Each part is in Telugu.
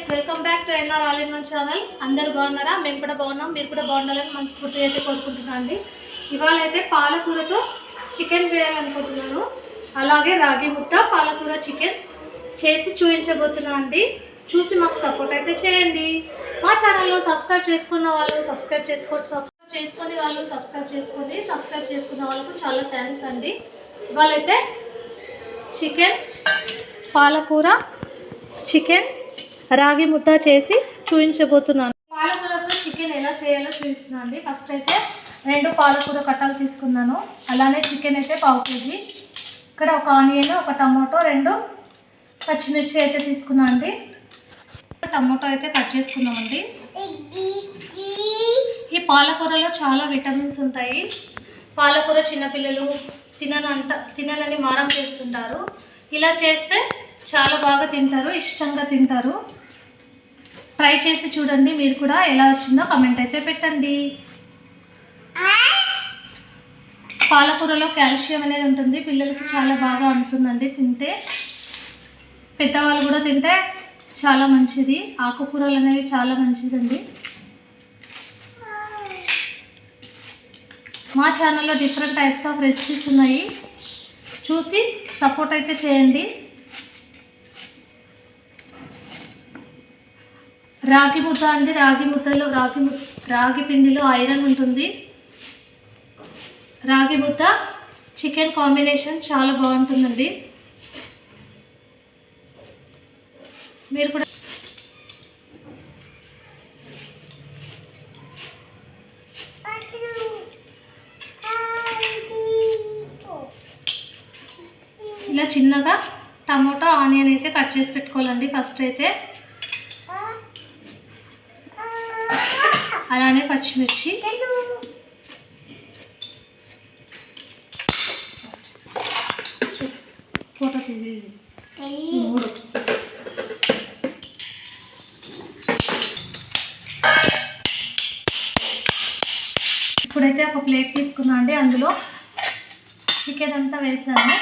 Friends welcome back to NR all in one channel. అందరు బాగున్నారా? మేము కూడా బాగున్నాం. మీరు కూడా బాగుండాలని మనస్ఫూర్తిగా అయితే కోరుకుంటున్నాను అండి. ఇవాళ అయితే పాలకూరతో చికెన్ చేయాలనుకుంటున్నాను. అలాగే రాగి ముద్ద పాలకూర చికెన్ చేసి చూపించబోతున్నాను అండి. చూసి మాకు సపోర్ట్ అయితే చేయండి. మా ఛానల్లో సబ్స్క్రైబ్ చేసుకున్న వాళ్ళు సబ్స్క్రైబ్ చేసుకో సబ్స్క్రైబ్ చేసుకుని వాళ్ళు సబ్స్క్రైబ్ చేసుకోండి. సబ్స్క్రైబ్ చేసుకున్న వాళ్ళకు చాలా థ్యాంక్స్ అండి. ఇవాళైతే చికెన్ పాలకూర చికెన్ రాగి ముద్ద చేసి చూపించబోతున్నాను పాలకూరతో చికెన్ ఎలా చేయాలో చూపిస్తున్నాను అండి. ఫస్ట్ అయితే రెండు పాలకూర కట్టాలు తీసుకున్నాను. అలానే చికెన్ అయితే పావు కేజీ. ఇక్కడ ఒక ఆనియన్ ఒక టమాటో రెండు పచ్చిమిర్చి అయితే తీసుకున్నాను అండి. టమాటో అయితే కట్ చేసుకున్నామండి ఈ పాలకూరలో చాలా విటమిన్స్ ఉంటాయి. పాలకూర చిన్నపిల్లలు తిననంట తిననని మారం చేస్తుంటారు. ఇలా చేస్తే చాలా బాగా తింటారు ఇష్టంగా తింటారు. ట్రై చేసి చూడండి మీరు కూడా ఎలా వచ్చిందో కమెంట్ అయితే పెట్టండి. పాలకూరలో కాల్షియం అనేది ఉంటుంది పిల్లలకి చాలా బాగా ఉంటుందండి తింటే. పెద్దవాళ్ళు కూడా తింటే చాలా మంచిది ఆకుకూరలు అనేవి చాలా మంచిదండి. మా ఛానల్లో డిఫరెంట్ టైప్స్ ఆఫ్ రెసిపీస్ ఉన్నాయి చూసి సపోర్ట్ అయితే చేయండి. రాగి ముద్ద అండి రాగి ముద్దలో రాగి ము రాగి పిండిలో ఐరన్ ఉంటుంది. రాగి ముద్ద చికెన్ కాంబినేషన్ చాలా బాగుంటుందండి. మీరు కూడా ఇలా చిన్నగా టమోటా ఆనియన్ అయితే కట్ చేసి పెట్టుకోవాలండి ఫస్ట్ అయితే. అలానే పచ్చిమిర్చి. ఫోటో తీది మూడు. ఇప్పుడైతే ఒక ప్లేట్ తీసుకున్నా అండి. అందులో చికెన్ అంతా వేసాను.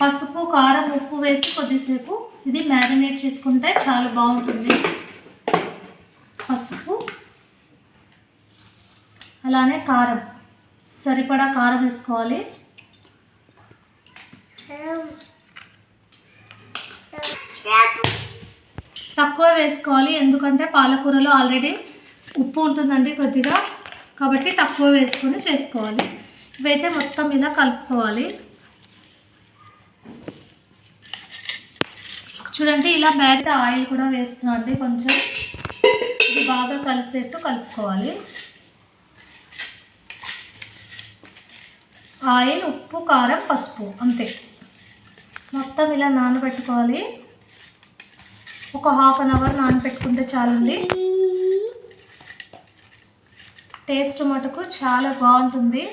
పసుపు కారం ఉప్పు వేసి కొద్దిసేపు ఇది మ్యారినేట్ చేసుకుంటే చాలా బాగుంటుంది. పసుపు అలానే కారం. సరిపడా కారం వేసుకోవాలి. తక్కువ వేసుకోవాలి ఎందుకంటే పాలకూరలో ఆల్రెడీ ఉప్పు ఉంటుందండి కొద్దిగా. కాబట్టి తక్కువ వేసుకొని చేసుకోవాలి. ఇవైతే మొత్తం ఇలా కలుపుకోవాలి. చూడండి ఇలా మ్యారిత ఆయిల్ కూడా వేస్తున్నాం అండి కొంచెం. బాగా కలిసేట్టు కలుపుకోవాలి. ఆయిల్ ఉప్పు కారం పసుపు అంతే. మొత్తం ఇలా నానబెట్టుకోవాలి. ఒక హాఫ్ అన్ అవర్ నానబెట్టుకుంటే చాలండి. టేస్ట్ మటుకు చాలా బాగుంటుంది.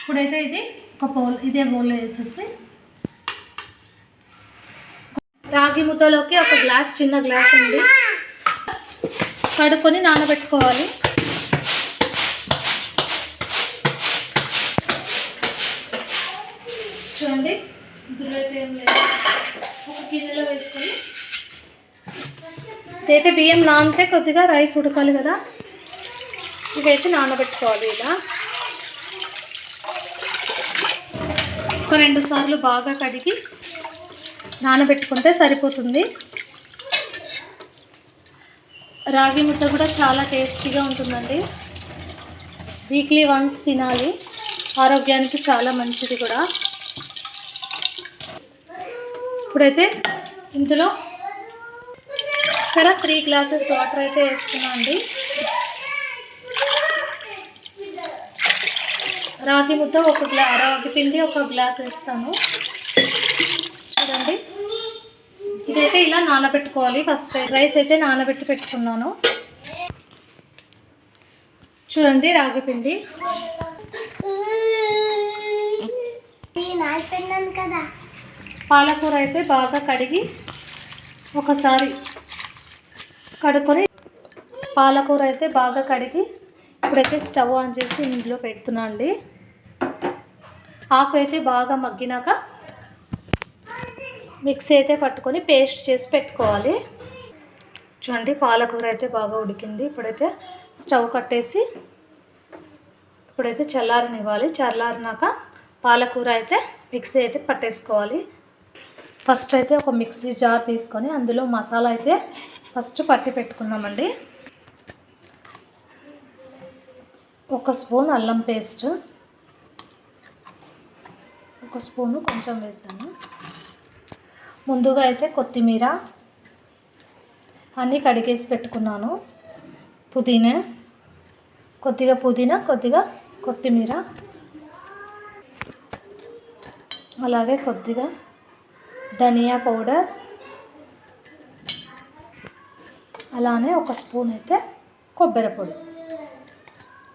ఇప్పుడైతే ఇది ఒక బౌల్ ఇదే బౌల్లో వేసేసి రాగి ముద్దలోకి ఒక గ్లాస్ చిన్న గ్లాస్ అండి. కడుక్కొని నానబెట్టుకోవాలి. చూడండి ఇందులో ఏం లేదు. ఒక గిన్నెలో వేసుకొని ఇదైతే బియ్యం నానితే కొద్దిగా రైస్ ఉడకాలి కదా. ఇదైతే నానబెట్టుకోవాలి ఇలా. ఒక రెండు సార్లు బాగా కడిగి నానబెట్టుకుంటే సరిపోతుంది. రాగి ముద్ద కూడా చాలా టేస్టీగా ఉంటుందండి. వీక్లీ వన్స్ తినాలి. ఆరోగ్యానికి చాలా మంచిది కూడా. ఇప్పుడైతే ఇందులో ఇక్కడ త్రీ గ్లాసెస్ వాటర్ అయితే వేస్తున్నా అండి. రాగి ముద్ద ఒక గ్లా రాగి పిండి ఒక గ్లాస్ వేస్తాను చూడండి ఇదైతే ఇలా నానబెట్టుకోవాలి. ఫస్ట్ రైస్ అయితే నానబెట్టి పెట్టుకున్నాను. చూడండి రాగి పిండి. కదా. పాలకూర అయితే బాగా కడిగి ఒకసారి కడుక్కొని పాలకూర అయితే బాగా కడిగి ఇప్పుడైతే స్టవ్ ఆన్ చేసి ఇందులో పెడుతున్నా అండి. ఆకు అయితే బాగా మగ్గినాక మిక్సీ అయితే పట్టుకొని పేస్ట్ చేసి పెట్టుకోవాలి. చూడండి పాలకూర అయితే బాగా ఉడికింది. ఇప్పుడైతే స్టవ్ కట్టేసి ఇప్పుడైతే చల్లారనివ్వాలి. చల్లారినాక పాలకూర అయితే మిక్సీ అయితే పట్టేసుకోవాలి. ఫస్ట్ అయితే ఒక మిక్సీ జార్ తీసుకొని అందులో మసాలా అయితే ఫస్ట్ పట్టి పెట్టుకున్నామండి. ఒక స్పూన్ అల్లం పేస్ట్ ఒక స్పూను కొంచెం వేసాను. ముందుగా అయితే కొత్తిమీర అన్నీ కడిగేసి పెట్టుకున్నాను. పుదీనా కొద్దిగా పుదీనా కొద్దిగా కొత్తిమీర. అలాగే కొద్దిగా ధనియా పౌడర్. అలానే ఒక స్పూన్ అయితే కొబ్బరి పొడి.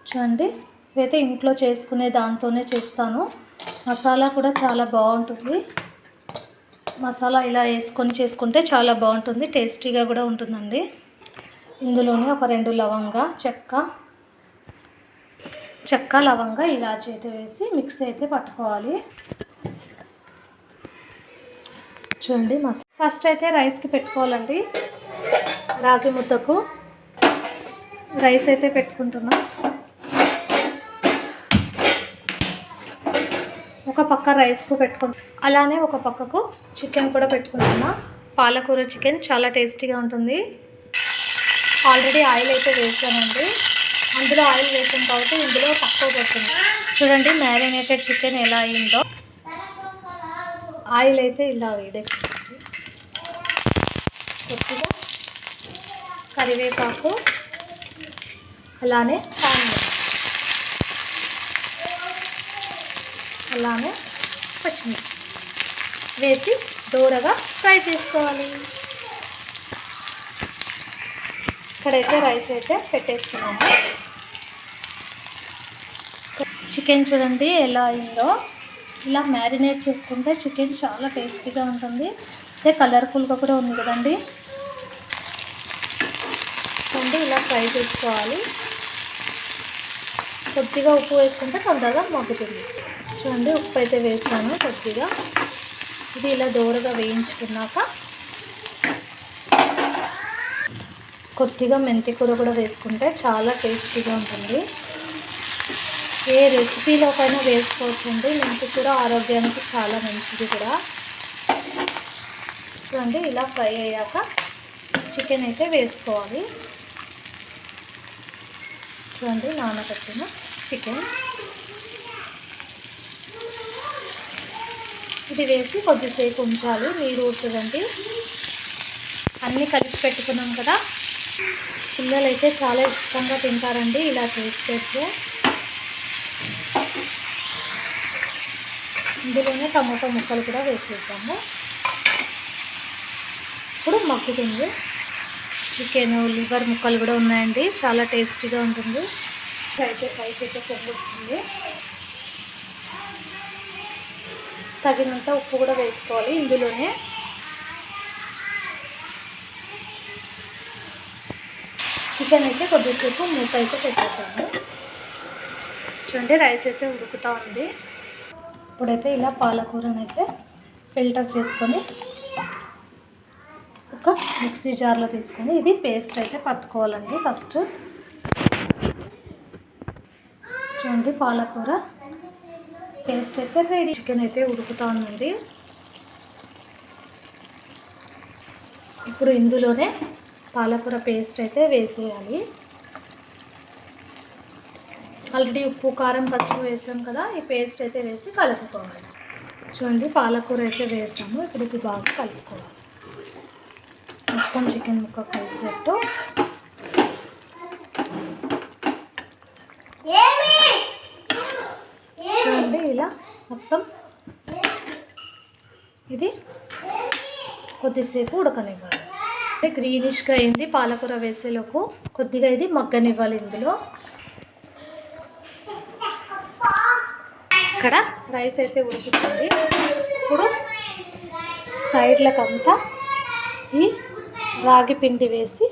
చూడండి ఇవైతే ఇంట్లో చేసుకునే దాంతోనే చేస్తాను. మసాలా కూడా చాలా బాగుంటుంది. మసాలా ఇలా వేసుకొని చేసుకుంటే చాలా బాగుంటుంది టేస్టీగా కూడా ఉంటుందండి. ఇందులోనే ఒక రెండు లవంగ చెక్క చెక్క లవంగ ఇలాచి అయితే వేసి మిక్సీ అయితే పట్టుకోవాలి. చూడండి మసాలా ఫస్ట్ అయితే రైస్కి పెట్టుకోవాలండి రాగి ముద్దకు. రైస్ అయితే పెట్టుకుంటున్నాం. ఒక పక్క రైస్కు పెట్టుకుంటాం అలానే ఒక పక్కకు చికెన్ కూడా పెట్టుకుంటున్నా. పాలకూర చికెన్ చాలా టేస్టీగా ఉంటుంది. ఆల్రెడీ ఆయిల్ అయితే వేసానండి. అందులో ఆయిల్ వేసాం కాబట్టి ఇందులో తక్కువ పడుతుంది చూడండి మ్యారినేటెడ్ చికెన్ ఎలా అయిందో. ఆయిల్ అయితే ఇలా వేడెక్కింది కొద్దిగా కరివేపాకు అలానే ఆనియన్ అలానే పచ్చిమిర్చి వేసి దూరగా ఫ్రై చేసుకోవాలి. ఇక్కడైతే రైస్ అయితే పెట్టేసుకున్నాము. చికెన్ చూడండి ఎలా అయిందో. ఇలా మ్యారినేట్ చేసుకుంటే చికెన్ చాలా టేస్టీగా ఉంటుంది. అదే కలర్ఫుల్గా కూడా ఉంది కదండి. అంటే ఇలా ఫ్రై చేసుకోవాలి. కొద్దిగా ఉప్పు వేసుకుంటే తొందరగా మగ్గుతుంది. చూడండి ఉప్పు అయితే వేసాను కొద్దిగా. ఇది ఇలా దూరగా వేయించుకున్నాక కొద్దిగా మెంతి కూర కూడా వేసుకుంటే చాలా టేస్టీగా ఉంటుంది. ఏ రెసిపీలోకైనా వేసుకోవచ్చండి మెంతి కూర ఆరోగ్యానికి చాలా మంచిది కూడా. చూడండి ఇలా ఫ్రై అయ్యాక చికెన్ అయితే వేసుకోవాలి. చూడండి నానబెట్టిన చికెన్. ఇది వేసి కొద్దిసేపు ఉంచాలి. నీరు ఊరుతుందండి అన్నీ కలిపి పెట్టుకున్నాం కదా. పిల్లలు అయితే చాలా ఇష్టంగా తింటారండి ఇలా చేసి పెడితే ఇందులోనే టమోటా ముక్కలు కూడా వేసేద్దాము. ఇప్పుడు మక్కుతుంది చికెన్ లివర్ ముక్కలు కూడా ఉన్నాయండి. చాలా టేస్టీగా ఉంటుంది. అయితే రైస్ అయితే పొంగొస్తుంది. తగినంత ఉప్పు కూడా వేసుకోవాలి ఇందులోనే. చికెన్ అయితే కొద్దిసేపు మూత అయితే పెట్టేస్తాను చూడండి రైస్ అయితే ఉడుకుతూ ఉంది. ఇప్పుడైతే ఇలా పాలకూరని అయితే ఫిల్టర్ చేసుకొని ఒక మిక్సీ జార్లో తీసుకొని ఇది పేస్ట్ అయితే పట్టుకోవాలండి ఫస్ట్ చూడండి పాలకూర పేస్ట్ అయితే రెడీ చికెన్ అయితే ఉడుకుతూ ఉందండి ఇప్పుడు ఇందులోనే పాలకూర పేస్ట్ అయితే వేసేయాలి. ఆల్రెడీ ఉప్పు కారం పసుపు వేసాం కదా ఈ పేస్ట్ అయితే వేసి కలుపుకోవాలి. చూడండి పాలకూర అయితే వేసాము. ఇప్పుడు ఇది బాగా కలుపుకోవాలి. మొత్తం చికెన్ ముక్క కలిసేట్టు చూడండి ఇలా మొత్తం ఇది కొద్దిసేపు ఉడకనివ్వాలి. అంటే గ్రీనిష్గా అయింది పాలకూర వేసేలోపు కొద్దిగా ఇది మగ్గనివ్వాలి ఇందులో. ఇక్కడ రైస్ అయితే ఉడుకుతుంది ఇప్పుడు సైడ్లకంతా ఈ రాగి పిండి వేసి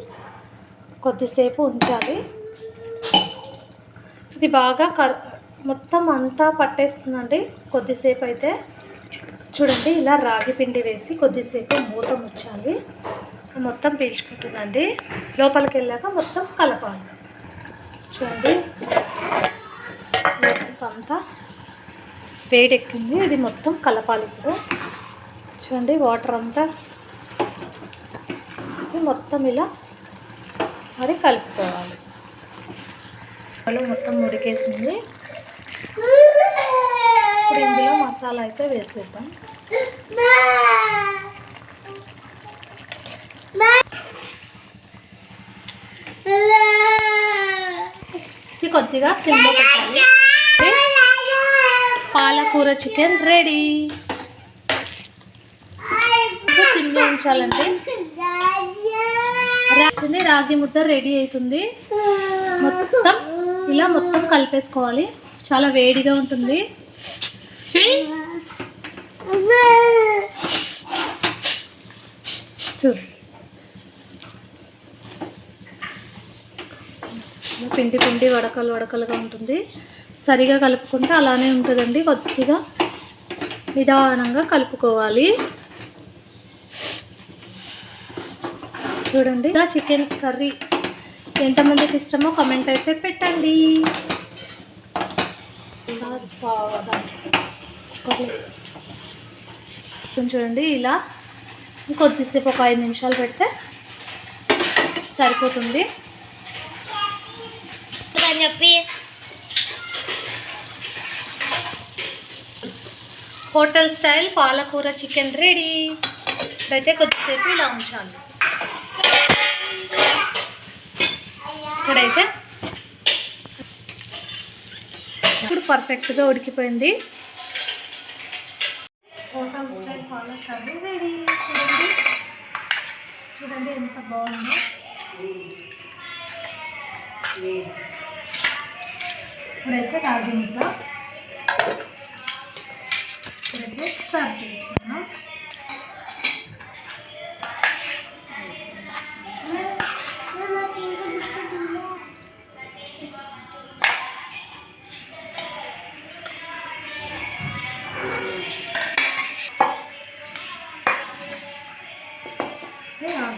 కొద్దిసేపు ఉంచాలి. ఇది బాగా కర్ మొత్తం అంతా పట్టేస్తుందండి. కొద్దిసేపు అయితే చూడండి ఇలా రాగి పిండి వేసి కొద్దిసేపు మూత ముచ్చాలి. మొత్తం పీల్చుకుంటుందండి. లోపలికి వెళ్ళాక మొత్తం కలపాలి. చూడండి లోపలికి అంతా వేడెక్కింది. ఇది మొత్తం కలపాలి ఇప్పుడు. చూడండి వాటర్ అంతా మొత్తం ఇలా మరి కలుపుకోవాలి. అలా మొత్తం ఉడికేసింది ఇప్పుడు ఇందులో మసాలా అయితే వేసేద్దాం. ఇది కొద్దిగా సిమ్లో పెట్టాలి. పాలకూర చికెన్ రెడీ. సిమ్లో ఉంచాలండి రాగి రాగి ముద్ద రెడీ అవుతుంది. మొత్తం ఇలా మొత్తం కలిపేసుకోవాలి. చాలా వేడిగా ఉంటుంది. చూడు. పిండి పిండి వడకలు వడకలుగా ఉంటుంది. సరిగా కలుపుకుంటే అలానే ఉంటుందండి. కొద్దిగా నిదానంగా కలుపుకోవాలి. చూడండి. చికెన్ కర్రీ ఎంతమందికి ఇష్టమో కామెంట్ అయితే పెట్టండి. చూడండి ఇలా కొద్దిసేపు ఒక ఐదు నిమిషాలు పెడితే సరిపోతుంది. అని చెప్పి హోటల్ స్టైల్ పాలకూర చికెన్ రెడీ. ఇప్పుడైతే కొద్దిసేపు ఇలా ఉంచాలి. ఇప్పుడైతే ఇప్పుడు పర్ఫెక్ట్గా ఉడికిపోయింది. Hotel style palak curry ready. చూడండి. చూడండి ఎంత బాగుందో. ఇప్పుడైతే రాగి ముద్ద. ఇప్పుడైతే సర్వ్ చేసుకున్నాం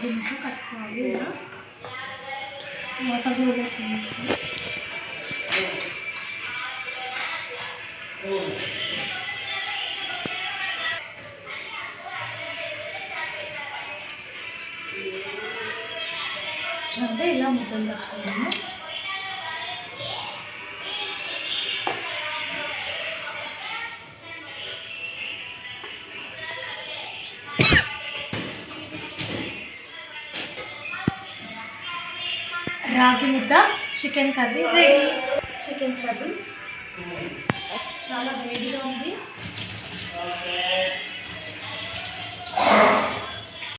రాగి ముద్ద కట్టుకోవాలి ఇలా వాటర్ ఇలా చేసి చూడండి ఇలా ముద్దలు కట్టుకున్నాము రాగి ముద్ద chicken curry ready. Chicken curry. చాలా వేడిగా ఉంది.